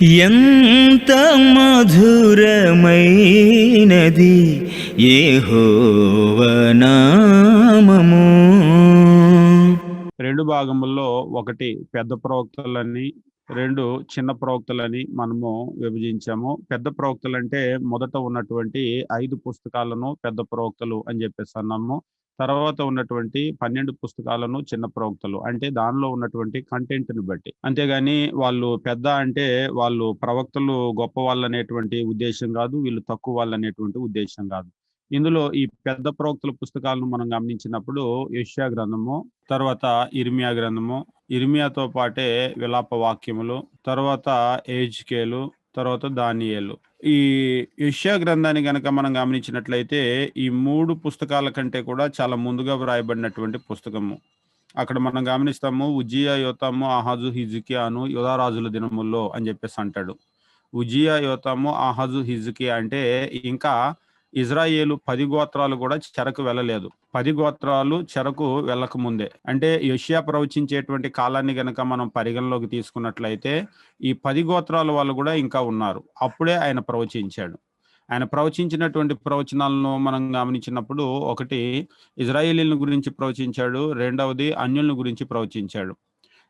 ఎంత మధురమైనది ఏహోవనామము రెండు భాగముల్లో ఒకటి పెద్ద ప్రవక్తలని రెండు చిన్న ప్రవక్తలని మనము విభజించాము. పెద్ద ప్రవక్తలు అంటే మొదట ఉన్నటువంటి ఐదు పుస్తకాలను పెద్ద ప్రవక్తలు అని చెప్పేసి అన్నాము. తర్వాత ఉన్నటువంటి పన్నెండు పుస్తకాలను చిన్న ప్రవక్తలు అంటే దానిలో ఉన్నటువంటి కంటెంట్ని బట్టి. అంతేగాని వాళ్ళు పెద్ద అంటే వాళ్ళు ప్రవక్తలు గొప్ప వాళ్ళు అనేటువంటి ఉద్దేశం కాదు వీళ్ళు తక్కువ వాళ్ళు అనేటువంటి ఉద్దేశం కాదు. ఇందులో ఈ పెద్ద ప్రవక్తల పుస్తకాలను మనం గమనించినప్పుడు యష్యా గ్రంథము తర్వాత ఇర్మియా గ్రంథము ఇర్మియాతో పాటే విలాప వాక్యములు తర్వాత ఏజ్కేలు తర్వాత దానియేలు. ఈ యష్యా గ్రంథాన్ని గనక మనం గమనించినట్లయితే ఈ మూడు పుస్తకాల కంటే కూడా చాలా ముందుగా వ్రాయబడినటువంటి పుస్తకము. అక్కడ మనం గమనిస్తాము ఉజ్జియా యోతాము ఆహాజు హిజుకియాను యుధారాజుల దినముల్లో అని చెప్పేసి అంటాడు. ఉజియా యోతాము ఆహాజు హిజుకియా అంటే ఇంకా ఇజ్రాయేలు పది గోత్రాలు కూడా చెరకు వెళ్ళలేదు. పది గోత్రాలు చెరకు వెళ్ళక ముందే. అంటే యషియా ప్రవచించేటువంటి కాలాన్ని గనక మనం పరిగణలోకి తీసుకున్నట్లయితే ఈ పది గోత్రాల వాళ్ళు కూడా ఇంకా ఉన్నారు. అప్పుడే ఆయన ప్రవచించాడు. ఆయన ప్రవచించినటువంటి ప్రవచనాలను మనం గమనించినప్పుడు ఒకటి ఇజ్రాయేలీల గురించి ప్రవచించాడు. రెండవది అన్యులను గురించి ప్రవచించాడు.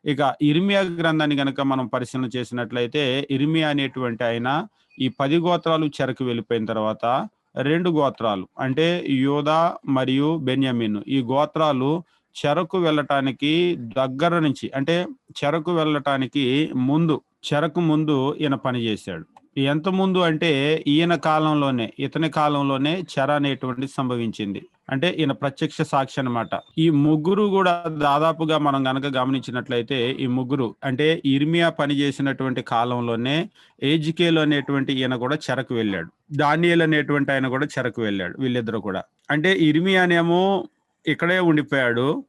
ఇక ఇర్మియా గ్రంథాన్ని గనక మనం పరిశీలన చేసినట్లయితే ఇర్మియా అనేటువంటి ఆయన ఈ పది గోత్రాలు చెరకు వెళ్ళిపోయిన తర్వాత రెండు గోత్రాలు. అంటే యోధా మరియు బెన్యమిన్. ఈ గోత్రాలు చెరకు వెళ్ళటానికి దగ్గర నుంచి అంటే చెరకు వెళ్ళటానికి ముందు చెరకు ముందు ఈయన పనిచేశాడు. ఎంత ముందు అంటే ఈయన కాలంలోనే ఇతని కాలంలోనే చెర అనేటువంటి సంభవించింది. అంటే ఈయన ప్రత్యక్ష సాక్షి అన్నమాట. ఈ ముగ్గురు కూడా దాదాపుగా మనం గనక గమనించినట్లయితే ఈ ముగ్గురు అంటే ఇర్మియా పనిచేసినటువంటి కాలంలోనే ఏజికేలు అనేటువంటి ఈయన కూడా చెరకు వెళ్ళాడు. దానియల్ అనేటువంటి ఆయన కూడా చెరకు వెళ్ళాడు వీళ్ళిద్దరు కూడా. అంటే ఇర్మియానేమో ఇక్కడే ఉండిపోయాడు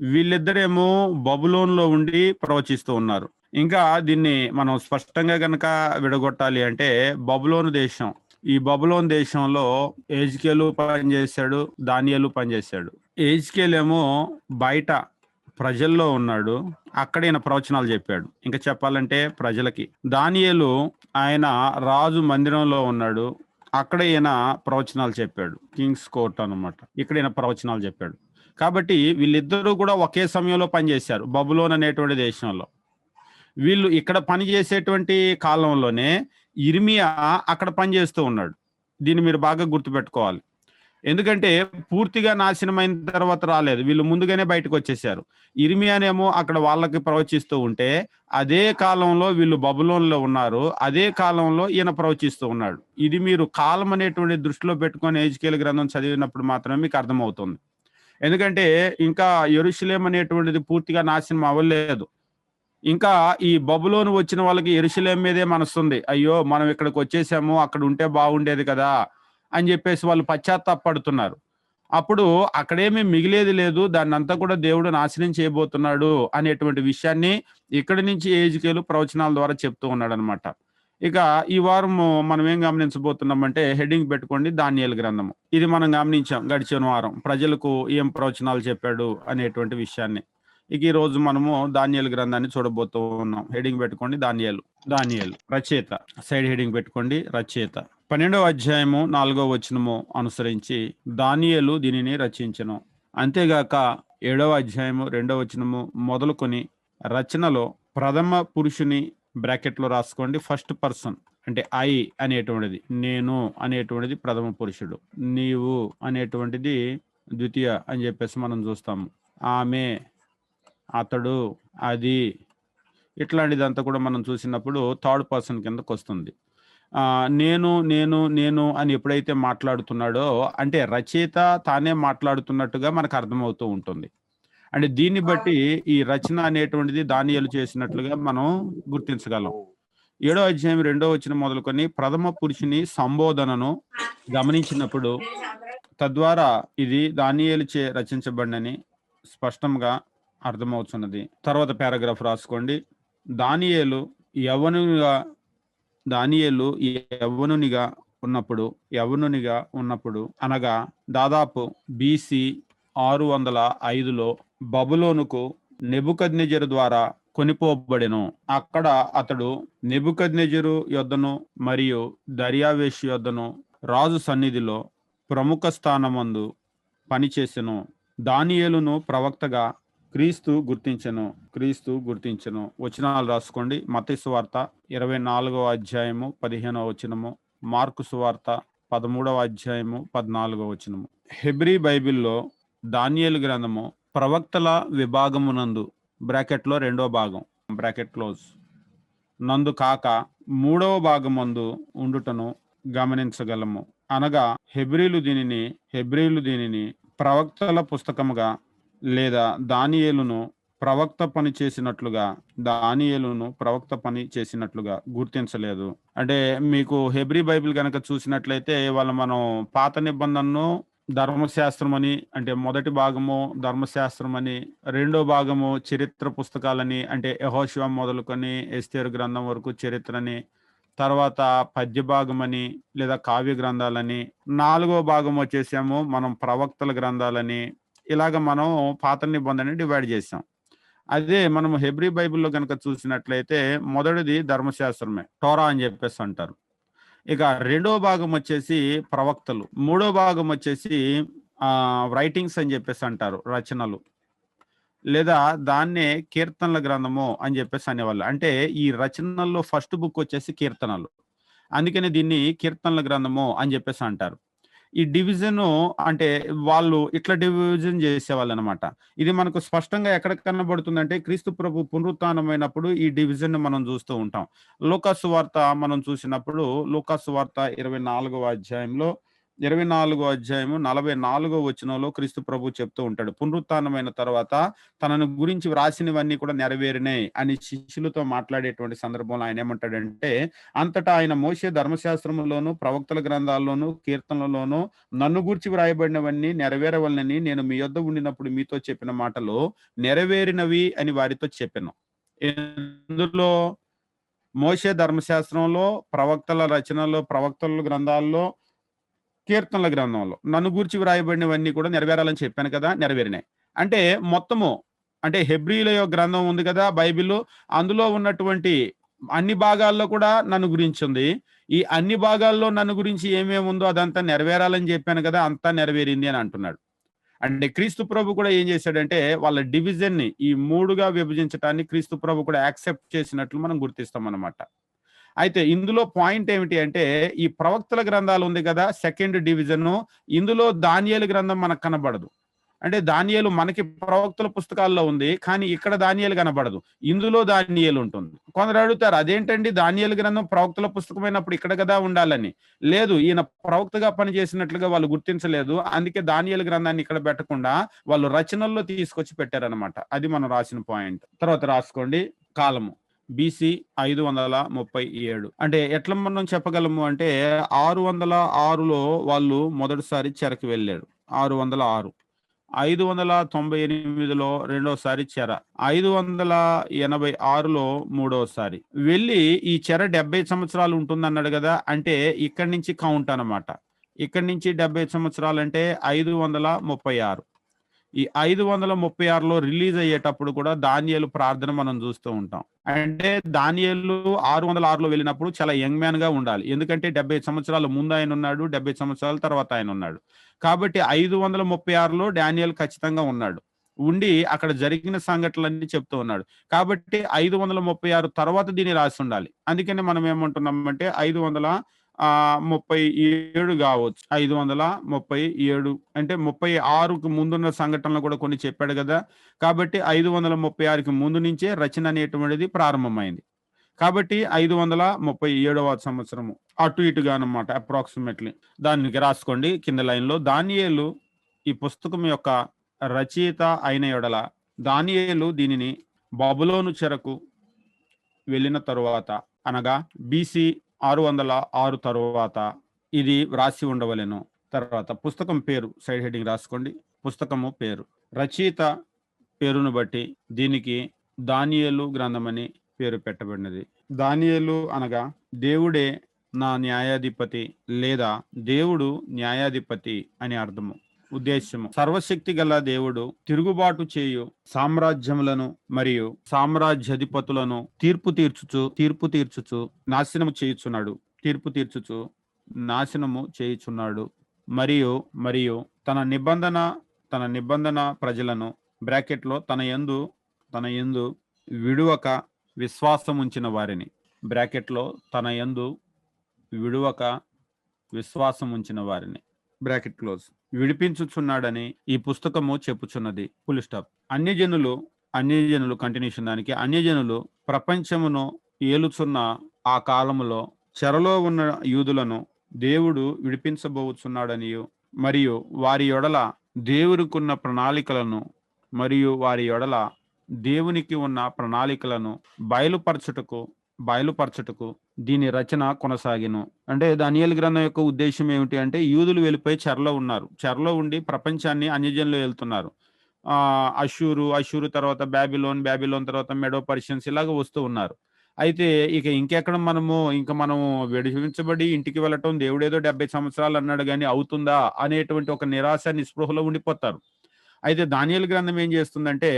వీళ్ళిద్దరేమో బబులోన్లో ఉండి ప్రవచిస్తూ ఉన్నారు. ఇంకా దీన్ని మనం స్పష్టంగా గనక విడగొట్టాలి అంటే బబులోను దేశం. ఈ బబులోన్ దేశంలో ఏజ్కేలు పనిచేశాడు దానియలు పనిచేశాడు. ఏజ్కేల్ ఏమో బయట ప్రజల్లో ఉన్నాడు అక్కడ ఈయన ప్రవచనాలు చెప్పాడు. ఇంకా చెప్పాలంటే ప్రజలకి. దానియలు ఆయన రాజు మందిరంలో ఉన్నాడు అక్కడ ఈయన ప్రవచనాలు చెప్పాడు. కింగ్స్ కోర్ట్ అన్నమాట. ఇక్కడ ఈయన ప్రవచనాలు చెప్పాడు. కాబట్టి వీళ్ళిద్దరూ కూడా ఒకే సమయంలో పనిచేశారు బబులోన్ అనేటువంటి దేశంలో. వీళ్ళు ఇక్కడ పని చేసేటువంటి కాలంలోనే ఇర్మియా అక్కడ పనిచేస్తూ ఉన్నాడు. దీన్ని మీరు బాగా గుర్తుపెట్టుకోవాలి. ఎందుకంటే పూర్తిగా నాశనమైన తర్వాత రాలేదు. వీళ్ళు ముందుగానే బయటకు వచ్చేసారు. ఇర్మియానేమో అక్కడ వాళ్ళకి ప్రవచిస్తూ ఉంటే అదే కాలంలో వీళ్ళు బబులోన్లో ఉన్నారు. అదే కాలంలో ఈయన ప్రవచిస్తూ ఉన్నాడు. ఇది మీరు కాలం అనేటువంటి దృష్టిలో పెట్టుకొని ఏజ్కేల్ గ్రంథం చదివినప్పుడు మాత్రమే మీకు అర్థమవుతుంది. ఎందుకంటే ఇంకా ఎరుషులేం అనేటువంటిది పూర్తిగా నాశనం అవ్వలేదు. ఇంకా ఈ బబులోను వచ్చిన వాళ్ళకి ఎరుశలేం మీదే మనస్తుంది అయ్యో మనం ఇక్కడికి వచ్చేసాము అక్కడ ఉంటే బాగుండేది కదా అని చెప్పేసి వాళ్ళు పశ్చాత్తాపడుతున్నారు. అప్పుడు అక్కడేమీ మిగిలేది లేదు దాన్ని అంతా కూడా దేవుడు నాశనం చేయబోతున్నాడు అనేటువంటి విషయాన్ని ఇక్కడి నుంచి ఏజికేలు ప్రవచనాల ద్వారా చెప్తూ ఉన్నాడు అనమాట ఇక ఈ వారం మనం ఏం గమనించబోతున్నామంటే హెడ్డింగ్ పెట్టుకోండి ధాన్యాల గ్రంథము. ఇది మనం గమనించాం గడిచిన వారం ప్రజలకు ఏం ప్రవచనాలు చెప్పాడు అనేటువంటి విషయాన్ని. ఇక ఈ రోజు మనము దానియాలు గ్రంథాన్ని చూడబోతూ ఉన్నాం. హెడింగ్ పెట్టుకోండి దానియాలు దానియాలు రచయిత. సైడ్ హెడింగ్ పెట్టుకోండి రచయిత. పన్నెండవ అధ్యాయము నాలుగవ వచనము అనుసరించి దానియేలు దీనిని రచించను. అంతేగాక ఏడవ అధ్యాయము రెండవ వచనము మొదలుకొని రచనలో ప్రథమ పురుషుని బ్రాకెట్లో రాసుకోండి. ఫస్ట్ పర్సన్ అంటే ఐ అనేటువంటిది నేను అనేటువంటిది ప్రథమ పురుషుడు. నీవు అనేటువంటిది ద్వితీయ అని చెప్పేసి మనం చూస్తాము. ఆమె అతడు అది ఇట్లాంటిదంతా కూడా మనం చూసినప్పుడు థర్డ్ పర్సన్ కిందకు వస్తుంది. నేను నేను నేను అని ఎప్పుడైతే మాట్లాడుతున్నాడో అంటే రచయిత తానే మాట్లాడుతున్నట్టుగా మనకు అర్థమవుతూ ఉంటుంది. అంటే దీన్ని బట్టి ఈ రచన అనేటువంటిది దానియలు చేసినట్లుగా మనం గుర్తించగలం. ఏడో అధ్యాయం రెండో వచ్చిన మొదలుకొని ప్రథమ పురుషుని సంబోధనను గమనించినప్పుడు తద్వారా ఇది దానియలు చే రచించబడినని స్పష్టంగా అర్థమవుతున్నది. తర్వాత పారాగ్రాఫ్ రాసుకోండి. దానియేలు యవనుగా దానియేలు యవనునిగా ఉన్నప్పుడు యవనునిగా ఉన్నప్పుడు అనగా దాదాపు బీసీ ఆరు వందల ఐదులో బబులోనుకు నెబుకద్నెజరు ద్వారా కొనిపోబడెను. అక్కడ అతడు నెబుకద్నెజరు యొద్దను మరియు దర్యావేష్ యొద్దను రాజు సన్నిధిలో ప్రముఖ స్థానమందు పనిచేసెను. దానియేలును ప్రవక్తగా క్రీస్తు గుర్తించను క్రీస్తు గుర్తించను. వచనాలు రాసుకోండి. మత సువార్త ఇరవై నాలుగవ అధ్యాయము పదిహేనవ వచనము. మార్కు సువార్త పదమూడవ అధ్యాయము పద్నాలుగవ వచనము. హెబ్రీ బైబిల్లో దానియేలు గ్రంథము ప్రవక్తల విభాగమునందు బ్రాకెట్లో రెండో భాగం బ్రాకెట్ క్లోజ్. నందు కాక మూడవ భాగమందు ఉండుటను గమనించగలము. అనగా హెబ్రీలు దీనిని హెబ్రీలు దీనిని ప్రవక్తల పుస్తకముగా లేదా దానియేలును ప్రవక్త పని చేసినట్లుగా దానియేలును ప్రవక్త పని చేసినట్లుగా గుర్తించలేదు. అంటే మీకు హెబ్రీ బైబిల్ కనుక చూసినట్లయితే వాళ్ళు మనం పాత నిబంధనను ధర్మశాస్త్రం అని అంటే మొదటి భాగము ధర్మశాస్త్రం అని రెండో భాగము చరిత్ర పుస్తకాలని అంటే యహోశివ మొదలుకొని ఎస్తేరు గ్రంథం వరకు చరిత్రని తర్వాత పద్య భాగం అని లేదా కావ్య గ్రంథాలని నాలుగో భాగం వచ్చేసాము మనం ప్రవక్తల గ్రంథాలని ఇలాగ మనం పాత నిబంధనని డివైడ్ చేసాం అదే మనం హెబ్రీ బైబిల్లో కనుక చూసినట్లయితే మొదటిది ధర్మశాస్త్రమే టోరా అని చెప్పేసి అంటారు. ఇక రెండో భాగం వచ్చేసి ప్రవక్తలు మూడో భాగం వచ్చేసి రైటింగ్స్ అని చెప్పేసి అంటారు రచనలు. లేదా దాన్నే కీర్తనల గ్రంథము అని చెప్పేసి అనేవాళ్ళు. అంటే ఈ రచనల్లో ఫస్ట్ బుక్ వచ్చేసి కీర్తనలు. అందుకని దీన్ని కీర్తనల గ్రంథము అని చెప్పేసి అంటారు. ఈ డివిజన్ అంటే వాళ్ళు ఇట్లా డివిజన్ చేసేవాళ్ళు అనమాట ఇది మనకు స్పష్టంగా ఎక్కడ కనబడుతుందంటే క్రీస్తు ప్రభు పునరుత్నమైనప్పుడు ఈ డివిజన్ మనం చూస్తూ ఉంటాం. లోకాసు వార్త మనం చూసినప్పుడు లోకాసు వార్త ఇరవై నాలుగవ అధ్యాయంలో ఇరవై నాలుగో అధ్యాయము నలభై నాలుగో వచనంలో క్రీస్తు ప్రభు చెప్తూ ఉంటాడు. పునరుత్నమైన తర్వాత తనను గురించి వ్రాసినవన్నీ కూడా నెరవేరినాయి అని శిష్యులతో మాట్లాడేటువంటి సందర్భంలో ఆయన ఏమంటాడంటే అంతటా ఆయన మోసే ధర్మశాస్త్రములోను ప్రవక్తల గ్రంథాల్లోను కీర్తనలలోను నన్ను గూర్చి వ్రాయబడినవన్నీ నెరవేరవలనని నేను మీ యొద్ద ఉండినప్పుడు మీతో చెప్పిన మాటలు నెరవేరినవి అని వారితో చెప్పాను. ఇందులో మోసే ధర్మశాస్త్రంలో ప్రవక్తల రచనలో ప్రవక్తల గ్రంథాల్లో కీర్తనల గ్రంథంలో. నన్ను గూర్చి వ్రాయబడినవన్నీ కూడా నెరవేరాలని చెప్పాను కదా నెరవేరినాయి. అంటే మొత్తము అంటే హెబ్రిల గ్రంథం ఉంది కదా బైబిల్ అందులో ఉన్నటువంటి అన్ని భాగాల్లో కూడా నన్ను గురించి ఉంది ఈ అన్ని భాగాల్లో నన్ను గురించి ఏమేమి ఉందో అదంతా నెరవేరాలని చెప్పాను కదా అంతా నెరవేరింది అని అంటున్నాడు. అంటే క్రీస్తు ప్రభు కూడా ఏం చేశాడంటే వాళ్ళ డివిజన్ని ఈ మూడుగా విభజించటాన్ని క్రీస్తు ప్రభు కూడా యాక్సెప్ట్ చేసినట్లు మనం గుర్తిస్తాం అన్నమాట అయితే ఇందులో పాయింట్ ఏమిటి అంటే ఈ ప్రవక్తల గ్రంథాలు ఉంది కదా సెకండ్ డివిజన్ ఇందులో దానియేలు గ్రంథం మనకు కనబడదు. అంటే దానియేలు మనకి ప్రవక్తల పుస్తకాల్లో ఉంది కానీ ఇక్కడ దానియేలు కనబడదు. ఇందులో దానియేలు ఉంటుంది. కొందరు అడుగుతారు అదేంటండి దానియేలు గ్రంథం ప్రవక్తల పుస్తకమైనప్పుడు ఇక్కడ కదా ఉండాలని? లేదు ఈయన ప్రవక్తగా పనిచేసినట్లుగా వాళ్ళు గుర్తించలేదు. అందుకే దానియేలు గ్రంథాన్ని ఇక్కడ పెట్టకుండా వాళ్ళు రచనల్లో తీసుకొచ్చి పెట్టారనమాట అది మనం రాసిన పాయింట్ తర్వాత రాసుకోండి. కాలము. బీసీ ఐదు వందల ముప్పై ఏడు. అంటే ఎట్లా మనం చెప్పగలము అంటే ఆరు వందల ఆరులో వాళ్ళు మొదటిసారి చెరకు వెళ్ళారు. ఆరు వందల ఆరు. ఐదు వందల తొంభై ఎనిమిదిలో రెండోసారి చెర. ఐదు వందల ఎనభై ఆరులో మూడోసారి. వెళ్ళి ఈ చెర డెబ్బై సంవత్సరాలు ఉంటుందన్నాడు కదా అంటే ఇక్కడి నుంచి కౌంట్ అన్నమాట. ఇక్కడి నుంచి డెబ్బై సంవత్సరాలు అంటే ఐదు వందల ముప్పై ఆరు. ఈ ఐదు వందల ముప్పై ఆరులో రిలీజ్ అయ్యేటప్పుడు కూడా దానియలు ప్రార్థన మనం చూస్తూ ఉంటాం. అంటే దానియలు ఆరు వందల ఆరులో వెళ్ళినప్పుడు చాలా యంగ్ మ్యాన్గా ఉండాలి. ఎందుకంటే డెబ్బై సంవత్సరాల ముందు ఆయన ఉన్నాడు డెబ్బై సంవత్సరాల తర్వాత ఆయన ఉన్నాడు. కాబట్టి ఐదు వందల ముప్పై ఆరులో డానియల్ ఖచ్చితంగా ఉన్నాడు. ఉండి అక్కడ జరిగిన సంఘటనలన్నీ చెప్తూ ఉన్నాడు. కాబట్టి ఐదు వందల ముప్పై ఆరు తర్వాత దీన్ని రాసి ఉండాలి. అందుకని మనం ఏమంటున్నామంటే ఐదు వందల ముప్పై ఏడు కావచ్చు. ఐదు వందల ముప్పై ఏడు అంటే ముప్పై ఆరుకు ముందున్న సంఘటనలు కూడా కొన్ని చెప్పాడు కదా. కాబట్టి ఐదు వందల ముప్పై ఆరుకి ముందు నుంచే రచన అనేటువంటిది ప్రారంభమైంది. కాబట్టి ఐదు వందల ముప్పై ఏడవ సంవత్సరము అటు ఇటుగా అనమాట అప్రాక్సిమేట్లీ దానికి రాసుకోండి కింద లైన్లో. దానియేలు ఈ పుస్తకం యొక్క రచయిత అయిన ఎడల దానియేలు దీనిని బబులోను చెరకు వెళ్ళిన తరువాత అనగా బీసీ ఆరు వందల ఆరు తరువాత ఇది వ్రాసి ఉండవలెను. తర్వాత పుస్తకం పేరు సైడ్ హెడ్డింగ్ రాసుకోండి. పుస్తకము పేరు. రచయిత పేరును బట్టి దీనికి దానియలు గ్రంథమని పేరు పెట్టబడినది. దానియలు అనగా దేవుడే నా న్యాయాధిపతి లేదా దేవుడు న్యాయాధిపతి అని అర్థము. ఉద్దేశము సర్వశక్తి గల దేవుడు తిరుగుబాటు చేయు సామ్రాజ్యములను మరియు సామ్రాజ్యాధిపతులను తీర్పు తీర్చుచు తీర్పు తీర్చుచు నాశనము చేయుచున్నాడు. తీర్పు తీర్చుచు నాశనము చేయుచున్నాడు. మరియు మరియు తన నిబంధన తన నిబంధన ప్రజలను బ్రాకెట్లో తన యందు తన యందు విడువక విశ్వాసం ఉంచిన వారిని. బ్రాకెట్లో తన యందు విడువక విశ్వాసం ఉంచిన వారిని. Bracket close. విడిపించుచున్నాడని ఈ పుస్తకము చెప్పుచున్నది. ఫుల్ స్టాప్ అన్యజనులు అన్యజనులు కంటిన్యూషన్ దానికి. అన్యజనులు ప్రపంచమును ఏలుచున్న ఆ కాలములో చెరలో ఉన్న యూదులను దేవుడు విడిపించబోచున్నాడని మరియు వారి యొడల దేవునికున్న ప్రణాళికలను మరియు వారి యొడల దేవునికి ఉన్న ప్రణాళికలను బయలుపరచుటకు బయలుపరచటకు దీని రచన కొనసాగిను. అంటే దానియల్ గ్రంథం యొక్క ఉద్దేశం ఏమిటి అంటే యూదులు వెళ్ళిపోయి చెరలో ఉన్నారు. చెరలో ఉండి ప్రపంచాన్ని అన్యజనులు వెళ్తున్నారు. అషూరు అషూరు తర్వాత బ్యాబిలోన్ బ్యాబిలోన్ తర్వాత మెడో పర్షియన్స్ ఇలాగ వస్తూ ఉన్నారు. అయితే ఇక ఇంకెక్కడ మనము ఇంకా మనము విడిపించబడి ఇంటికి వెళ్ళటం దేవుడేదో డెబ్బై సంవత్సరాలు అన్నాడు కానీ అవుతుందా అనేటువంటి ఒక నిరాశ నిస్పృహలో ఉండిపోతారు. అయితే దానియల్ గ్రంథం ఏం చేస్తుందంటే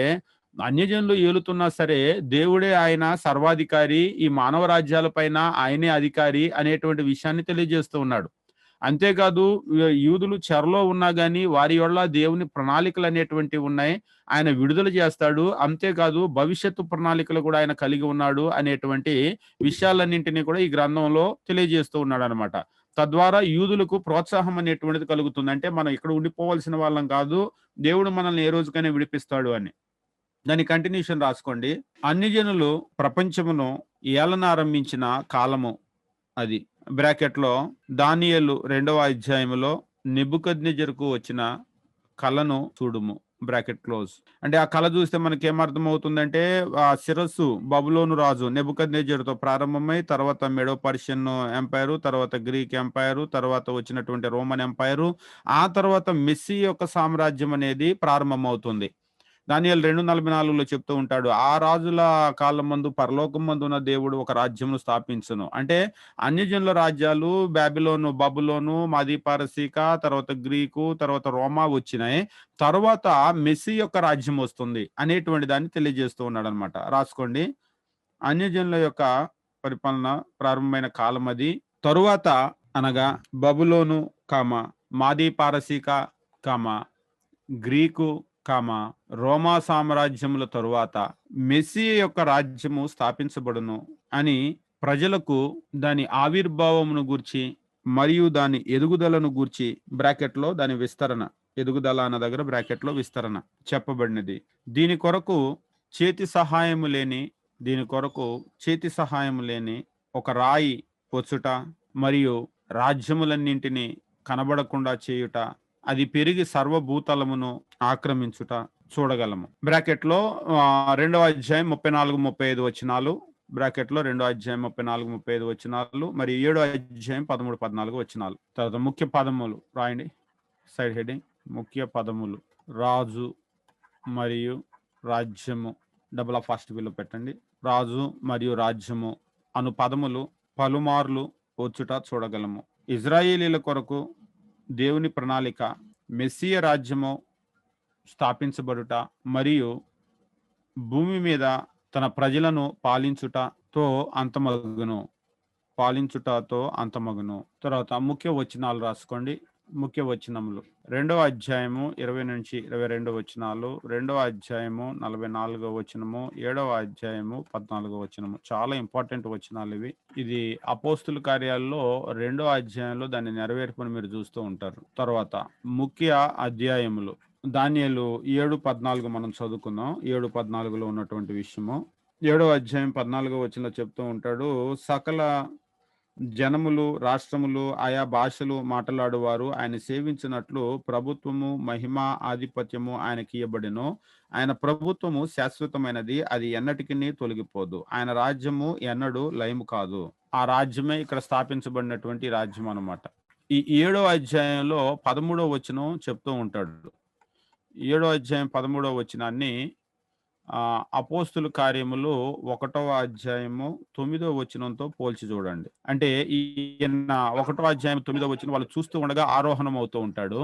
అన్యజనులు ఏలుతున్నా సరే దేవుడే ఆయన సర్వాధికారి ఈ మానవ రాజ్యాలపైన ఆయనే అధికారి అనేటువంటి విషయాన్ని తెలియజేస్తూ ఉన్నాడు. అంతేకాదు యూదులు చెరలో ఉన్నా కానీ వారి వల్ల దేవుని ప్రణాళికలు అనేటువంటివి ఉన్నాయి. ఆయన విడుదల చేస్తాడు. అంతేకాదు భవిష్యత్తు ప్రణాళికలు కూడా ఆయన కలిగి ఉన్నాడు అనేటువంటి విషయాలన్నింటినీ కూడా ఈ గ్రంథంలో తెలియజేస్తూ ఉన్నాడు అనమాట తద్వారా యూదులకు ప్రోత్సాహం అనేటువంటిది కలుగుతుంది. అంటే మనం ఇక్కడ ఉండిపోవాల్సిన వాళ్ళం కాదు. దేవుడు మనల్ని ఏ రోజుకైనా విడిపిస్తాడు అని. దాని కంటిన్యూషన్ రాసుకోండి. అన్ని జనులు ప్రపంచమును ఏలనారంభించిన కాలము అది. బ్రాకెట్లో దానియలు రెండవ అధ్యాయములో నెబుకద్నెజరుకు వచ్చిన కళను చూడుము. Bracket close. అంటే ఆ కళ చూస్తే మనకి ఏమర్థం అవుతుందంటే ఆ శిరస్సు బబులోను రాజు నెబుకద్నెజరుతో ప్రారంభమై తర్వాత మెడో పర్షియన్ ఎంపైరు తర్వాత గ్రీక్ ఎంపైరు తర్వాత వచ్చినటువంటి రోమన్ ఎంపైరు ఆ తర్వాత మెస్సీ యొక్క సామ్రాజ్యం అనేది ప్రారంభమవుతుంది. దానియాలు రెండు నలభై నాలుగులో చెప్తూ ఉంటాడు ఆ రాజుల కాలం మందు పరలోకం మందు ఉన్న దేవుడు ఒక రాజ్యమును స్థాపించను. అంటే అన్యజనుల రాజ్యాలు బాబిలోను బబులోను మాది పారసీక తర్వాత గ్రీకు తర్వాత రోమా వచ్చినాయి. తర్వాత మెస్సీ యొక్క రాజ్యం వస్తుంది అనేటువంటి దాన్ని తెలియజేస్తూ ఉన్నాడు అనమాట రాసుకోండి. అన్యజనుల యొక్క పరిపాలన ప్రారంభమైన కాలం అది. తరువాత అనగా బబులోను కామ మాది పారసీక కామ గ్రీకు కామ రోమా సామ్రాజ్యముల తరువాత మెస్సీ యొక్క రాజ్యము స్థాపించబడును అని ప్రజలకు దాని ఆవిర్భావమును గూర్చి మరియు దాని ఎదుగుదలను గూర్చి బ్రాకెట్లో దాని విస్తరణ ఎదుగుదల అన్న దగ్గర బ్రాకెట్లో విస్తరణ చెప్పబడినది. దీని కొరకు చేతి సహాయము లేని దీని కొరకు చేతి సహాయము లేని ఒక రాయి వచ్చుట మరియు రాజ్యములన్నింటినీ కనబడకుండా చేయుట అది పెరిగి సర్వభూతలమును ఆక్రమించుట చూడగలము. బ్రాకెట్లో రెండవ అధ్యాయం ముప్పై నాలుగు ముప్పై ఐదు వచ్చినాలు బ్రాకెట్లో రెండో అధ్యాయం ముప్పై నాలుగు ముప్పై ఐదు వచ్చినాలు మరి ఏడో అధ్యాయం పదమూడు పద్నాలుగు వచ్చినాలు తర్వాత ముఖ్య పదములు రాయండి. సైడ్ హెడింగ్ ముఖ్య పదములు. రాజు మరియు రాజ్యము. డబుల్ ఆఫ్ ఫస్ట్ బిల్లు పెట్టండి. రాజు మరియు రాజ్యము అను పదములు పలుమార్లు వచ్చుట చూడగలము. ఇజ్రాయేలీల కొరకు దేవుని ప్రణాళిక మెస్సియ రాజ్యము స్థాపించబడుట మరియు భూమి మీద తన ప్రజలను పాలించుటతో అంతమగును. పాలించుటతో అంతమగును. తర్వాత ముఖ్య వచనాలు రాసుకోండి. ముఖ్య వచనములు రెండవ అధ్యాయము ఇరవై నుంచి ఇరవై రెండు వచనాలు రెండవ అధ్యాయము నలభై నాలుగో వచనము ఏడవ అధ్యాయము పద్నాలుగో వచనము. చాలా ఇంపార్టెంట్ వచనాలు ఇవి. ఇది అపోస్తుల కార్యాల్లో రెండో అధ్యాయంలో దాన్ని నెరవేర్పుని మీరు చూస్తూ ఉంటారు. తర్వాత ముఖ్య అధ్యాయములు. దానియలు ఏడు పద్నాలుగు మనం చదువుకుందాం. ఏడు పద్నాలుగులో ఉన్నటువంటి విషయము. ఏడవ అధ్యాయం పద్నాలుగో వచ్చిన చెప్తూ ఉంటాడు సకల జనములు రాష్ట్రములు ఆయా భాషలు మాట్లాడువారు. ఆయన సేవించినట్లు ప్రభుత్వము మహిమ ఆధిపత్యము ఆయనకి ఇవ్వబడిను ఆయన ప్రభుత్వము శాశ్వతమైనది. అది ఎన్నటికి తొలగిపోదు. ఆయన రాజ్యము ఎన్నడూ లయము కాదు. ఆ రాజ్యమే ఇక్కడ స్థాపించబడినటువంటి రాజ్యం అన్నమాట. ఈ ఏడో అధ్యాయంలో పదమూడో వచనం చెప్తూ ఉంటాడు. ఏడో అధ్యాయం పదమూడో వచనాన్ని అపోస్తుల కార్యములు ఒకటవ అధ్యాయము తొమ్మిదో వచనంతో పోల్చి చూడండి. అంటే ఈయన ఒకటో అధ్యాయం తొమ్మిదో వచనం వాళ్ళు చూస్తూ ఉండగా ఆరోహణం అవుతూ ఉంటాడు.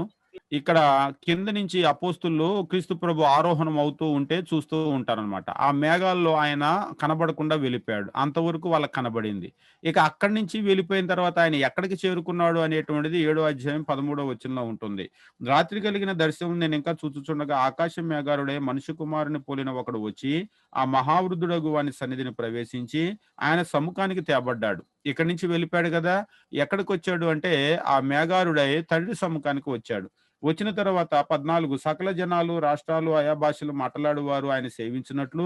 ఇక్కడ కింద నుంచి అపోస్తులు క్రీస్తు ప్రభు ఆరోహణం అవుతూ ఉంటే చూస్తూ ఉంటారనమాట ఆ మేఘాల్లో ఆయన కనబడకుండా వెళ్ళిపోయాడు. అంతవరకు వాళ్ళకి కనబడింది. ఇక అక్కడి నుంచి వెళ్ళిపోయిన తర్వాత ఆయన ఎక్కడికి చేరుకున్నాడు అనేటువంటిది ఏడో అధ్యాయం పదమూడో వచనంలో ఉంటుంది. రాత్రి కలిగిన దర్శనం నేను ఇంకా చూచుచుండగా ఆకాశం మేఘారుడే మనిషి కుమారుని పోలిన ఒకడు వచ్చి ఆ మహావృద్ధుడగు వాని సన్నిధిని ప్రవేశించి ఆయన సముఖానికి తేబడ్డాడు. ఇక్కడి నుంచి వెళ్ళిపోయాడు కదా ఎక్కడికి వచ్చాడు అంటే ఆ మేఘారుడై తండ్రి సముఖానికి వచ్చాడు. వచ్చిన తర్వాత పద్నాలుగు సకల జనాలు రాష్ట్రాలు ఆయా భాషలు మాట్లాడువారు ఆయన సేవించినట్లు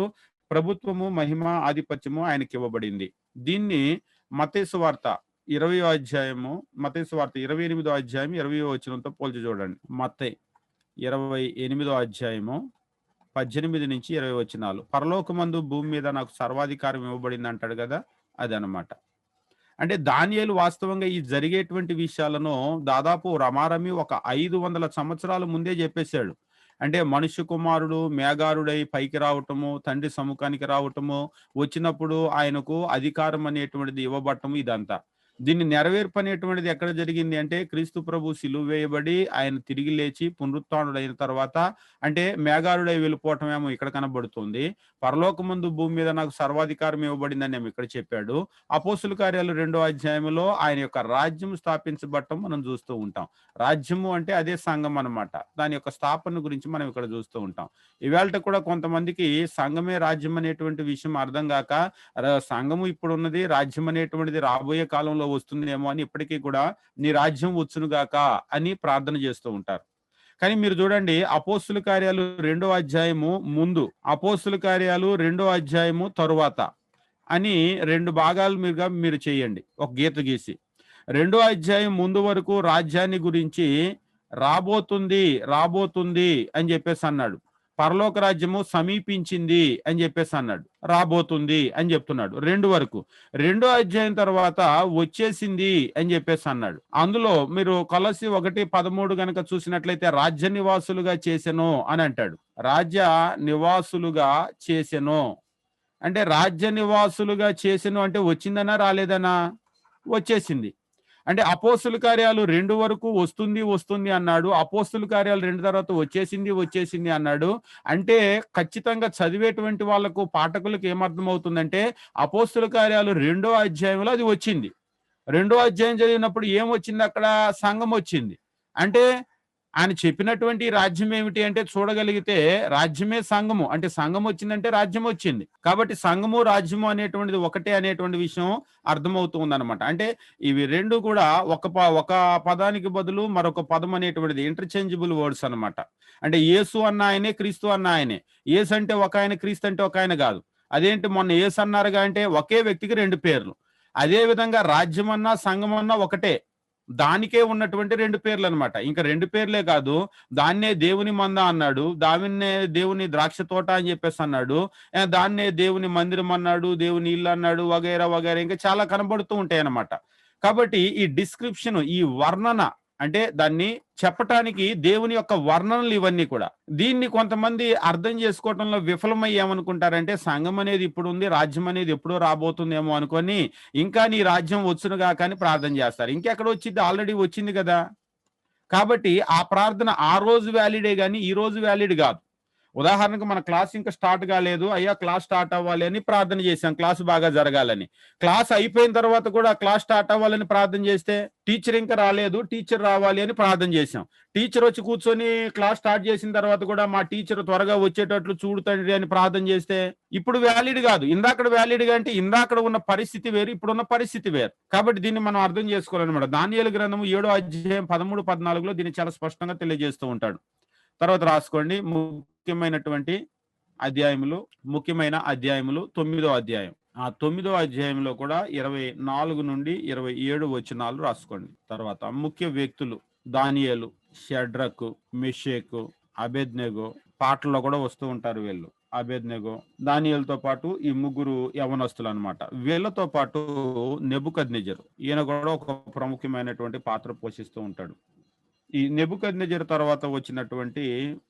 ప్రభుత్వము మహిమ ఆధిపత్యము ఆయనకి ఇవ్వబడింది దీన్ని మతేసు వార్త ఇరవై అధ్యాయము మతేసు వార్త ఇరవై ఎనిమిదో అధ్యాయం ఇరవై వచనంతో పోల్చి చూడండి. మతే ఇరవై ఎనిమిదో అధ్యాయము పద్దెనిమిది నుంచి ఇరవై వచనాలు. పరలోకమందు భూమి మీద నాకు సర్వాధికారం ఇవ్వబడింది అంటాడు కదా అది అన్నమాట అంటే దానియలు వాస్తవంగా ఈ జరిగేటువంటి విషయాలను దాదాపు రమారమి ఒక ఐదు వందల సంవత్సరాల ముందే చెప్పేశాడు. అంటే మనుష్య కుమారుడు మేఘారుడై పైకి రావటము తండ్రి సముఖానికి రావటము వచ్చినప్పుడు ఆయనకు అధికారం అనేటువంటిది ఇవ్వబట్టము ఇదంతా. దీన్ని నెరవేర్పనేటువంటిది ఎక్కడ జరిగింది అంటే క్రీస్తు ప్రభు సిలువ వేయబడి ఆయన తిరిగి లేచి పునరుత్డైన తర్వాత అంటే మేఘారుడై వెళ్ళిపోవటమేమో ఇక్కడ కనబడుతుంది. పరలోక ముందు భూమి మీద నాకు సర్వాధికారం ఇవ్వబడిందని మేము ఇక్కడ చెప్పాడు. అపోసుల కార్యాలు రెండో అధ్యాయంలో ఆయన యొక్క రాజ్యం స్థాపించబడటం మనం చూస్తూ ఉంటాం. రాజ్యము అంటే అదే సంఘం అన్నమాట. దాని యొక్క స్థాపన గురించి మనం ఇక్కడ చూస్తూ ఉంటాం. ఇవాళ కూడా కొంతమందికి సంఘమే రాజ్యం అనేటువంటి విషయం అర్థం కాక సంఘము ఇప్పుడు ఉన్నది రాజ్యం అనేటువంటిది రాబోయే కాలంలో వస్తుందేమో అని ఇప్పటికీ కూడా నీ రాజ్యం వచ్చునుగాక అని ప్రార్థన చేస్తూ ఉంటారు. కానీ మీరు చూడండి అపోస్తుల కార్యాలు రెండో అధ్యాయము ముందు అపోస్తుల కార్యాలు రెండో అధ్యాయము తరువాత అని రెండు భాగాలు మీరుగా మీరు చేయండి ఒక గీత గీసి. రెండో అధ్యాయం ముందు వరకు రాజ్యాన్ని గురించి రాబోతుంది రాబోతుంది అని చెప్పేసి అన్నాడు. పరలోక రాజ్యము సమీపించింది అని చెప్పేసి అన్నాడు. రాబోతుంది అని చెప్తున్నాడు. రెండు వరకు. రెండో అధ్యాయం తర్వాత వచ్చేసింది అని చెప్పేసి అన్నాడు. అందులో మీరు కొలసి ఒకటి పదమూడు గనక చూసినట్లయితే రాజ్య నివాసులుగా చేసెను అని అంటాడు. రాజ్య నివాసులుగా చేసెను. అంటే రాజ్య నివాసులుగా చేసెను అంటే వచ్చిందనా రాలేదనా? వచ్చేసింది. అంటే అపోస్తుల కార్యాలు రెండు వరకు వస్తుంది వస్తుంది అన్నాడు. అపోస్తుల కార్యాలు రెండు తర్వాత వచ్చేసింది వచ్చేసింది అన్నాడు. అంటే ఖచ్చితంగా చదివేటువంటి వాళ్ళకు పాఠకులకు ఏమర్థం అవుతుందంటే అపోస్తుల కార్యాలు రెండో అధ్యాయంలో అది వచ్చింది. రెండో అధ్యాయం చదివినప్పుడు ఏం వచ్చింది అక్కడ? సంఘం వచ్చింది. అంటే ఆయన చెప్పినటువంటి రాజ్యం ఏమిటి అంటే చూడగలిగితే రాజ్యమే సంఘము. అంటే సంఘం వచ్చిందంటే రాజ్యం వచ్చింది. కాబట్టి సంఘము రాజ్యము అనేటువంటిది ఒకటే అనేటువంటి విషయం అర్థమవుతుంది అనమాట అంటే ఇవి రెండు కూడా ఒక ప ఒక పదానికి బదులు మరొక పదం అనేటువంటిది ఇంటర్చేంజబుల్ వర్డ్స్ అనమాట అంటే యేసు అన్న ఆయనే క్రీస్తు అన్న ఆయనే. యేసు అంటే ఒక ఆయన క్రీస్తు అంటే ఒక ఆయన కాదు. అదేంటి మొన్న యేసు అన్నారుగా అంటే ఒకే వ్యక్తికి రెండు పేర్లు. అదే విధంగా రాజ్యం అన్నా సంఘం అన్నా ఒకటే. దానికే ఉన్నటువంటి రెండు పేర్లు అనమాట ఇంకా రెండు పేర్లే కాదు దాన్నే దేవుని మంద అన్నాడు దాన్నే దేవుని ద్రాక్ష తోట అని చెప్పేసి అన్నాడు దాన్నే దేవుని మందిరం అన్నాడు దేవుని ఇల్లు అన్నాడు వగైరా వగైరా ఇంకా చాలా కనబడుతూ ఉంటాయి అన్నమాట కాబట్టి ఈ డిస్క్రిప్షన్ ఈ వర్ణన అంటే దాన్ని చెప్పటానికి దేవుని యొక్క వర్ణనలు ఇవన్నీ కూడా. దీన్ని కొంతమంది అర్థం చేసుకోవటంలో విఫలమయ్యేమనుకుంటారంటే సంఘం అనేది ఇప్పుడు ఉంది రాజ్యం అనేది ఎప్పుడో రాబోతుందేమో అనుకొని ఇంకా నీ రాజ్యం వచ్చునుగా కానీ ప్రార్థన చేస్తారు. ఇంకెక్కడ వచ్చింది? ఆల్రెడీ వచ్చింది కదా. కాబట్టి ఆ ప్రార్థన ఆ రోజు వ్యాలిడే కానీ ఈ రోజు వ్యాలిడ్ కాదు. ఉదాహరణకు మన క్లాస్ ఇంకా స్టార్ట్ కాలేదు అయ్యా క్లాస్ స్టార్ట్ అవ్వాలి అని ప్రార్థన చేశాం క్లాస్ బాగా జరగాలని. క్లాస్ అయిపోయిన తర్వాత కూడా క్లాస్ స్టార్ట్ అవ్వాలని ప్రార్థన చేస్తే టీచర్ ఇంకా రాలేదు టీచర్ రావాలి అని ప్రార్థన చేశాం. టీచర్ వచ్చి కూర్చొని క్లాస్ స్టార్ట్ చేసిన తర్వాత కూడా మా టీచర్ త్వరగా వచ్చేటట్లు చూడుతండి అని ప్రార్థన చేస్తే ఇప్పుడు వ్యాలిడ్ కాదు. ఇందాకడ వ్యాలిడ్గా అంటే ఇందాకడ ఉన్న పరిస్థితి వేరు ఇప్పుడున్న పరిస్థితి వేరు. కాబట్టి దీన్ని మనం అర్థం చేసుకోవాలన్నమాట. దానియేలు గ్రంథము ఏడో అధ్యాయం పదమూడు పద్నాలుగులో దీన్ని చాలా స్పష్టంగా తెలియజేస్తూ ఉంటాడు. తర్వాత రాసుకోండి. ముఖ్యమైనటువంటి అధ్యాయములు ముఖ్యమైన అధ్యాయములు తొమ్మిదో అధ్యాయం. ఆ తొమ్మిదో అధ్యాయంలో కూడా ఇరవై నాలుగు నుండి ఇరవై ఏడు వచనాలు రాసుకోండి. తర్వాత ముఖ్య వ్యక్తులు దానియలు షడ్రకు మిషేకు అబెద్నెగో పాటల్లో కూడా వస్తూ ఉంటారు వీళ్ళు. అబెద్నెగో దానియలతో పాటు ఈ ముగ్గురు యవనస్తులు అన్నమాట వీళ్ళతో పాటు నెబుకద్నెజరు. ఈయన కూడా ఒక ప్రముఖమైనటువంటి పాత్ర పోషిస్తూ ఉంటాడు. ఈ నెబుకద్నెజర్ తర్వాత వచ్చినటువంటి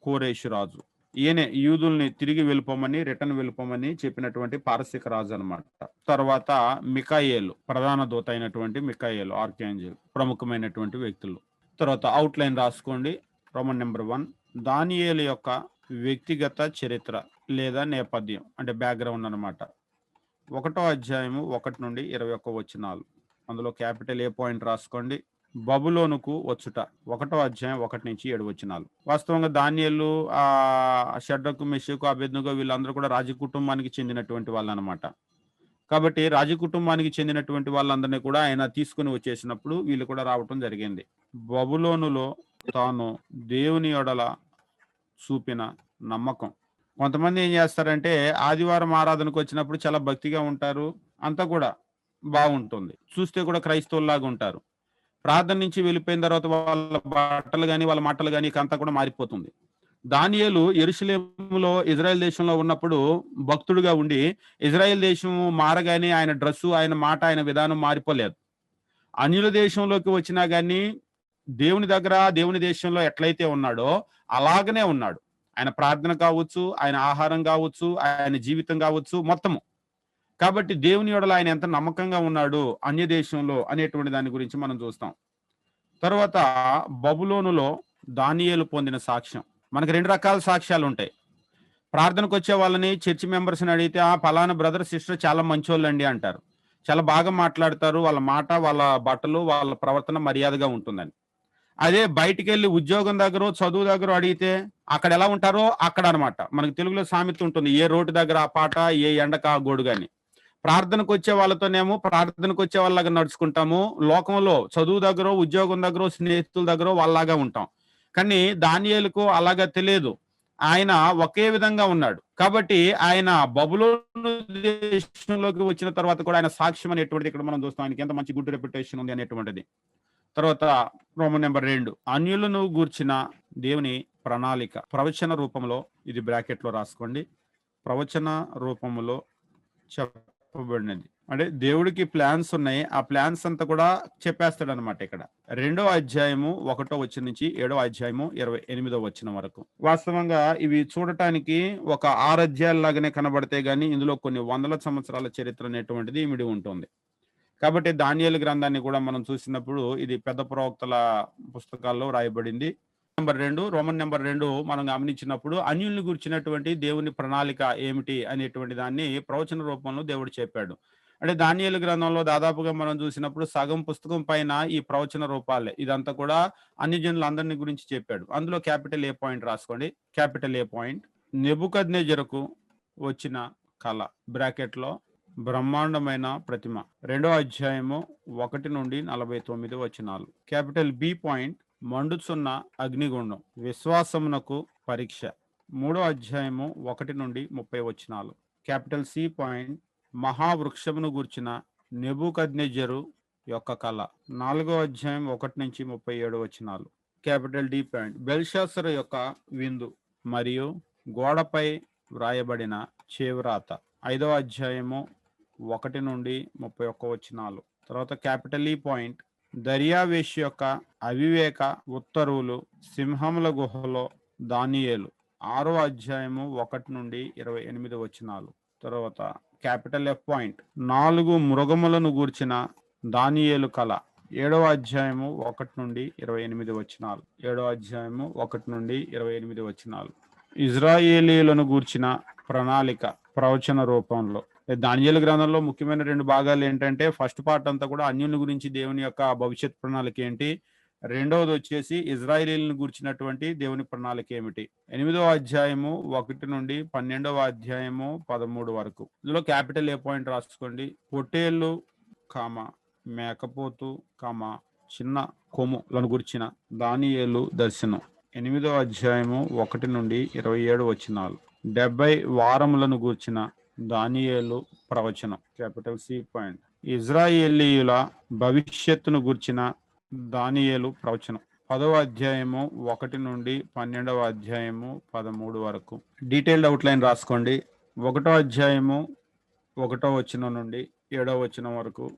కోరేషు రాజు. ఈయనే యూదుల్ని తిరిగి వెళ్ళిపోమని రిటర్న్ వెళ్ళిపోమని చెప్పినటువంటి పారసిక రాజు అన్నమాట. తర్వాత మికాయేలు ప్రధాన దూత అయినటువంటి మికాయేలు ఆర్కేంజల్ ప్రముఖమైనటువంటి వ్యక్తులు. తర్వాత అవుట్ లైన్ రాసుకోండి రోమన్ నెంబర్ వన్. దానియేలు యొక్క వ్యక్తిగత చరిత్ర లేదా నేపథ్యం అంటే బ్యాక్గ్రౌండ్ అనమాట ఒకటో అధ్యాయము ఒకటి నుండి ఇరవై ఒక్క వచ్చినాలు అందులో క్యాపిటల్ ఏ పాయింట్ రాసుకోండి? బబులోనుకు వచ్చుట. ఒకటో అధ్యాయం ఒకటి నుంచి ఏడు వచ్చినాలు వాస్తవంగా ధాన్యాలు ఆ షడ్రకు మెషకు అభ్యర్థుగా వీళ్ళందరూ కూడా రాజ కుటుంబానికి చెందినటువంటి వాళ్ళు అనమాట కాబట్టి రాజ కుటుంబానికి చెందినటువంటి వాళ్ళందరినీ కూడా ఆయన తీసుకుని వచ్చేసినప్పుడు వీళ్ళు కూడా రావటం జరిగింది. బబులోనులో తాను దేవుని యొడల చూపిన నమ్మకం. కొంతమంది ఏం చేస్తారంటే ఆదివారం ఆరాధనకు వచ్చినప్పుడు చాలా భక్తిగా ఉంటారు. అంతా కూడా బాగుంటుంది. చూస్తే కూడా క్రైస్తవుల్లాగా ఉంటారు. ప్రార్థన నుంచి వెళ్ళిపోయిన తర్వాత వాళ్ళ బట్టలు కానీ వాళ్ళ మాటలు కానీ అంతా కూడా మారిపోతుంది. దానియేలు ఎరుసలేములో ఇజ్రాయెల్ దేశంలో ఉన్నప్పుడు భక్తుడుగా ఉండి ఇజ్రాయెల్ దేశం మారగానే ఆయన డ్రెస్సు ఆయన మాట ఆయన విధానం మారిపోలేదు. అన్యుల దేశంలోకి వచ్చినా కానీ దేవుని దగ్గర దేవుని దేశంలో ఎట్లయితే ఉన్నాడో అలాగనే ఉన్నాడు. ఆయన ప్రార్థన కావచ్చు ఆయన ఆహారం కావచ్చు ఆయన జీవితం కావచ్చు మొత్తము. కాబట్టి దేవుని యొడల ఆయన ఎంత నమ్మకంగా ఉన్నాడు అన్య దేశంలో అనేటువంటి దాని గురించి మనం చూస్తాం. తర్వాత బబులోనులో దానియేలు పొందిన సాక్ష్యం. మనకి రెండు రకాల సాక్ష్యాలు ఉంటాయి. ప్రార్థనకు వచ్చే వాళ్ళని చర్చి మెంబర్స్ని అడిగితే ఆ ఫలానా బ్రదర్ సిస్టర్ చాలా మంచోళ్ళండి అంటారు. చాలా బాగా మాట్లాడతారు. వాళ్ళ మాట వాళ్ళ బట్టలు వాళ్ళ ప్రవర్తన మర్యాదగా ఉంటుందని. అదే బయటికి వెళ్ళి ఉద్యోగం దగ్గర చదువు దగ్గర అడిగితే అక్కడ ఎలా ఉంటారో అక్కడ అనమాట మనకు తెలుగులో సామెత ఉంటుంది ఏ రోడ్డు దగ్గర ఆ పాట ఏ ఎండక ఆ కానీ ప్రార్థనకు వచ్చే వాళ్ళతోనేమో ప్రార్థనకు వచ్చే వాళ్ళగా నడుచుకుంటాము. లోకంలో చదువు దగ్గర ఉద్యోగం దగ్గర స్నేహితుల దగ్గర వాళ్ళలాగా ఉంటాం. కానీ దానియేలుకు అలాగా తెలియదు. ఆయన ఒకే విధంగా ఉన్నాడు. కాబట్టి ఆయన బబులోను దేశంలోకి వచ్చిన తర్వాత కూడా ఆయన సాక్ష్యం అనేటువంటిది ఇక్కడ మనం చూస్తాం. ఆయనకి ఎంత మంచి గుడ్ రెప్యుటేషన్ ఉంది అనేటువంటిది. తర్వాత రోమన్ నెంబర్ రెండు. అన్యులను గూర్చిన దేవుని ప్రణాళిక. ప్రవచన రూపంలో ఇది బ్రాకెట్లో రాసుకోండి. ప్రవచన రూపంలో చెప్పబడినది. అంటే దేవుడికి ప్లాన్స్ ఉన్నాయి. ఆ ప్లాన్స్ అంతా కూడా చెప్పేస్తాడు అనమాట ఇక్కడ. రెండో అధ్యాయము ఒకటో వచ్చిన నుంచి ఏడో అధ్యాయము ఇరవై ఎనిమిదో వచ్చిన వరకు. వాస్తవంగా ఇవి చూడటానికి ఒక ఆరు అధ్యాయాల లాగానే కనబడితే గానీ ఇందులో కొన్ని వందల సంవత్సరాల చరిత్ర అనేటువంటిది ఇమిడి ఉంటుంది. కాబట్టి దానియాల గ్రంథాన్ని కూడా మనం చూసినప్పుడు ఇది పెద్ద ప్రవక్తల పుస్తకాల్లో రాయబడింది. నెంబర్ రెండు రోమన్ నెంబర్ రెండు మనం గమనించినప్పుడు అన్యుల్ని గురించినటువంటి దేవుని ప్రణాళిక ఏమిటి అనేటువంటి దాన్ని ప్రవచన రూపంలో దేవుడు చెప్పాడు. అంటే దానియలు గ్రంథంలో దాదాపుగా మనం చూసినప్పుడు సగం పుస్తకం పైన ఈ ప్రవచన రూపాలే. ఇదంతా కూడా అన్ని జనులందరినీ గురించి చెప్పాడు. అందులో క్యాపిటల్ ఏ పాయింట్ రాసుకోండి. Capital A point? నెబుకద్నెజరకు వచ్చిన కళ బ్రాకెట్లో బ్రహ్మాండమైన ప్రతిమ. రెండో అధ్యాయము ఒకటి నుండి నలభై తొమ్మిది వచనాలు. క్యాపిటల్ బి పాయింట్ మండుచున్న అగ్నిగుండం. విశ్వాసమునకు పరీక్ష. మూడో అధ్యాయము ఒకటి నుండి ముప్పై వచనాలు. క్యాపిటల్ సి పాయింట్ మహావృక్షమును గూర్చిన నెబుకజ్ఞజరు యొక్క కళ. నాలుగో అధ్యాయం ఒకటి నుంచి ముప్పై ఏడు వచనాలు. క్యాపిటల్ డి పాయింట్ బెల్షాసర్ యొక్క విందు మరియు గోడపై వ్రాయబడిన చేవ్రాత. ఐదవ అధ్యాయము ఒకటి నుండి ముప్పై ఒక్క వచనాలు. తర్వాత క్యాపిటల్ ఈ పాయింట్ దర్యావేష్ యొక్క అవివేక ఉత్తర్వులు సింహముల గుహలో దానియేలు. ఆరో అధ్యాయము ఒకటి నుండి ఇరవై ఎనిమిది వచనాలు. తర్వాత క్యాపిటల్ ఎఫ్ పాయింట్. నాలుగు మృగములను గూర్చిన దానియేలు కళ. ఏడవ అధ్యాయము ఒకటి నుండి ఇరవై ఎనిమిది వచనాలు. ఏడవ అధ్యాయము ఒకటి నుండి ఇరవై ఎనిమిది వచనాలు. ఇజ్రాయేలీలను గూర్చిన ప్రణాళిక ప్రవచన రూపంలో. దానియలు గ్రంథంలో ముఖ్యమైన రెండు భాగాలు ఏంటంటే ఫస్ట్ పార్ట్ అంతా కూడా అన్యుని గురించి దేవుని యొక్క భవిష్యత్ ప్రణాళిక ఏంటి? రెండవది వచ్చేసి ఇజ్రాయిలీలను గురించినటువంటి దేవుని ప్రణాళిక ఏమిటి? ఎనిమిదవ అధ్యాయము ఒకటి నుండి పన్నెండవ అధ్యాయము పదమూడు వరకు. ఇందులో క్యాపిటల్ ఏ పాయింట్ రాసుకోండి? పొట్టేళ్ళు కామ మేకపోతు కామ చిన్న కొమ్ములను గురించిన దానియేలు దర్శనం. ఎనిమిదో అధ్యాయము ఒకటి నుండి ఇరవై ఏడు వచ్చినాలు డెబ్బై వారములను గూర్చిన దానియేలు ప్రవచనం క్యాపిటల్ సి పాయింట్. ఇజ్రాయేలీయుల భవిష్యత్తును గూర్చిన దానియేలు ప్రవచనం. పదవ అధ్యాయము ఒకటి నుండి పన్నెండవ అధ్యాయము పదమూడు వరకు. డీటెయిల్డ్ అవుట్లైన్ రాసుకోండి. ఒకటో అధ్యాయము ఒకటో వచనం నుండి ఏడవ వచనం వరకు.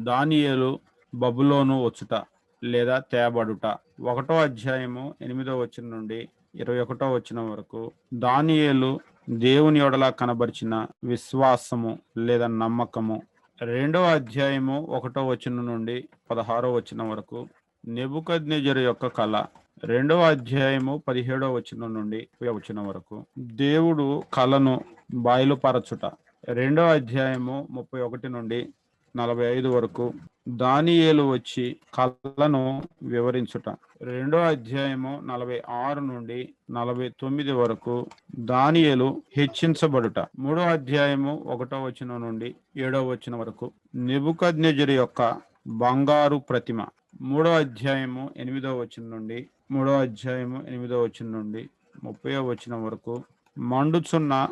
దానియేలు బబులోను వచ్చుట లేదా తేబడుట. ఒకటో అధ్యాయము ఎనిమిదో వచనం నుండి ఇరవై ఒకటో వచనం వరకు. దానియేలు దేవుని యొడల కనబరిచిన విశ్వాసము లేదా నమ్మకము. రెండవ అధ్యాయము ఒకటో వచనం నుండి పదహారో వచనం వరకు నెబుకద్నెజరు యొక్క కళ. రెండవ అధ్యాయము పదిహేడవ వచనం నుండి వచనం వరకు దేవుడు కళను బయలుపరచుట. రెండవ అధ్యాయము ముప్పై ఒకటి నుండి నలభై ఐదు వరకు దానియేలు వచ్చి కళను వివరించుట. రెండో అధ్యాయము నలభై ఆరు నుండి నలభై తొమ్మిది వరకు దానియలు హెచ్చించబడుట. మూడో అధ్యాయము ఒకటో వచనం నుండి ఏడో వచనం వరకు నిబుకజ్ఞజుడి యొక్క బంగారు ప్రతిమ. మూడో అధ్యాయము ఎనిమిదో వచనం నుండి మూడో అధ్యాయము ఎనిమిదో వచనం నుండి ముప్పై వచనం వరకు మండుచున్న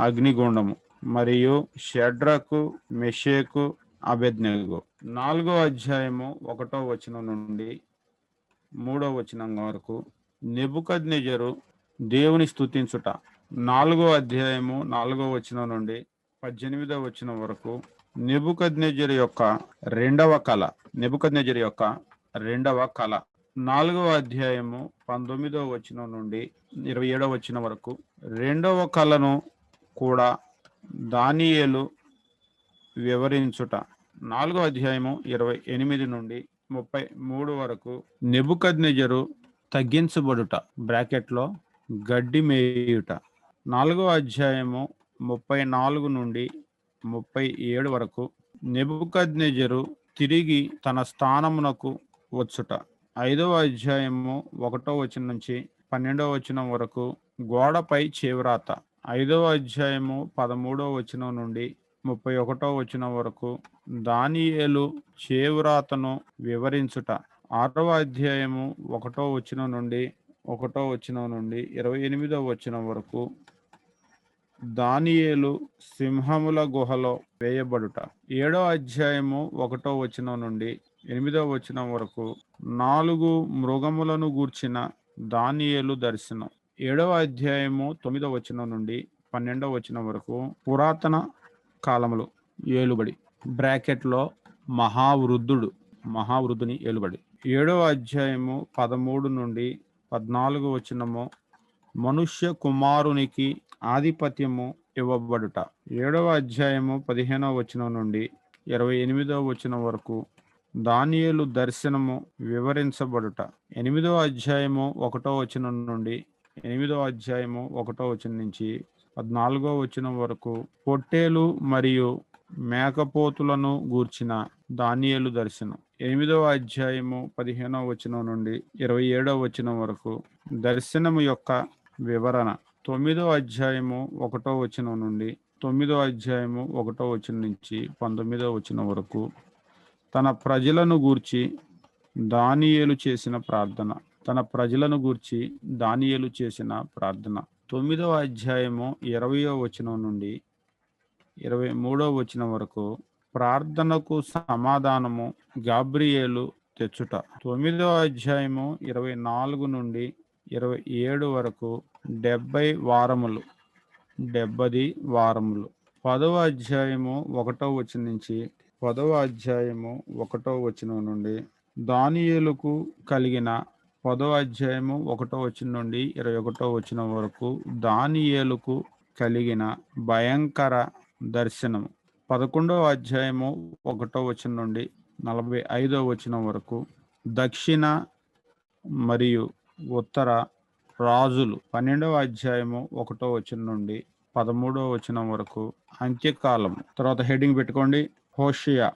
అగ్నిగుండము మరియు షడ్రకు మెషేకు అబెద్నెగో. నాలుగో అధ్యాయము ఒకటో వచనం నుండి మూడో వచనం వరకు నెబుకద్నెజరు దేవుని స్తుతించుట. నాలుగో అధ్యాయము నాలుగో వచనం నుండి పద్దెనిమిదో వచనం వరకు నెబుకద్నెజరు యొక్క రెండవ కళ. నెబుకద్నెజరు యొక్క రెండవ కళ. నాలుగవ అధ్యాయము పంతొమ్మిదో వచనం నుండి ఇరవై ఏడవ వచనం వరకు రెండవ కళను కూడా దానియేలు వివరించుట. నాలుగో అధ్యాయము ఇరవై ఎనిమిది నుండి ముప్పై మూడు వరకు నెబుకద్నెజరు తగ్గించబడుట బ్రాకెట్లో గడ్డి మేయుట. నాలుగో అధ్యాయము ముప్పై నాలుగు నుండి ముప్పై ఏడు వరకు నెబుకద్నెజరు తిరిగి తన స్థానమునకు వచ్చుట. ఐదవ అధ్యాయము ఒకటో వచనం నుంచి పన్నెండవ వచనం వరకు గోడపై చేవరాత. ఐదవ అధ్యాయము పదమూడవ వచనం నుండి ముప్పై ఒకటో వచనం వరకు దానియేలు చేవ్రాతను వివరించుట. ఆరవ అధ్యాయము ఒకటో వచనం నుండి ఒకటో వచనం నుండి ఇరవై ఎనిమిదో వచనం వరకు దానియేలు సింహముల గుహలో వేయబడుట. ఏడో అధ్యాయము ఒకటో వచనం నుండి ఎనిమిదో వచనం వరకు నాలుగు మృగములను గూర్చిన దానియేలు దర్శనం. ఏడవ అధ్యాయము తొమ్మిదో వచనం నుండి పన్నెండవ వచనం వరకు పురాతన కాలములు ఏలుబడి. బ్రాకెట్లో మహావృద్ధుడు మహావృద్ధుని ఏలుబడి. ఏడవ అధ్యాయము పదమూడు నుండి పద్నాలుగు వచనము మనుష్య కుమారునికి ఆధిపత్యము ఇవ్వబడుట. ఏడవ అధ్యాయము పదిహేనవ వచనం నుండి ఇరవై ఎనిమిదవ వచనం వరకు దానియలు దర్శనము వివరించబడుట. ఎనిమిదవ అధ్యాయము ఒకటో వచనం నుండి ఎనిమిదవ అధ్యాయము ఒకటో వచనం నుంచి పద్నాలుగో వచనం వరకు పొట్టేలు మరియు మేకపోతులను గూర్చిన దానియేలు దర్శనం. ఎనిమిదవ అధ్యాయము పదిహేనవ వచనం నుండి ఇరవై ఏడవ వచనం వరకు దర్శనము యొక్క వివరణ. తొమ్మిదో అధ్యాయము ఒకటో వచనం నుండి తొమ్మిదో అధ్యాయము ఒకటో వచనం నుంచి పంతొమ్మిదో వచనం వరకు తన ప్రజలను గూర్చి దానియేలు చేసిన ప్రార్థన. తన ప్రజలను గూర్చి దానియేలు చేసిన ప్రార్థన. తొమ్మిదవ అధ్యాయము ఇరవయో వచనం నుండి ఇరవై మూడో వచనం వరకు ప్రార్థనకు సమాధానము గాబ్రియేలు తెచ్చుట. తొమ్మిదవ అధ్యాయము ఇరవై నాలుగు నుండి ఇరవై ఏడు వరకు డెబ్బై వారములు డెబ్బది వారములు. పదవ అధ్యాయము ఒకటో వచనం నుంచి పదవ అధ్యాయము ఒకటో వచనం నుండి దానియులకు కలిగిన పదో అధ్యాయము ఒకటో వచ్చిన నుండి ఇరవై ఒకటో వచ్చిన వరకు దానియేలుకు కలిగిన భయంకర దర్శనము. పదకొండవ అధ్యాయము ఒకటో వచనం నుండి నలభై ఐదో వచనం వరకు దక్షిణ మరియు ఉత్తర రాజులు. పన్నెండవ అధ్యాయము ఒకటో వచనం నుండి పదమూడవ వచనం వరకు అంత్యకాలం తర్వాత హెడ్డింగ్ పెట్టుకోండి. హోషియా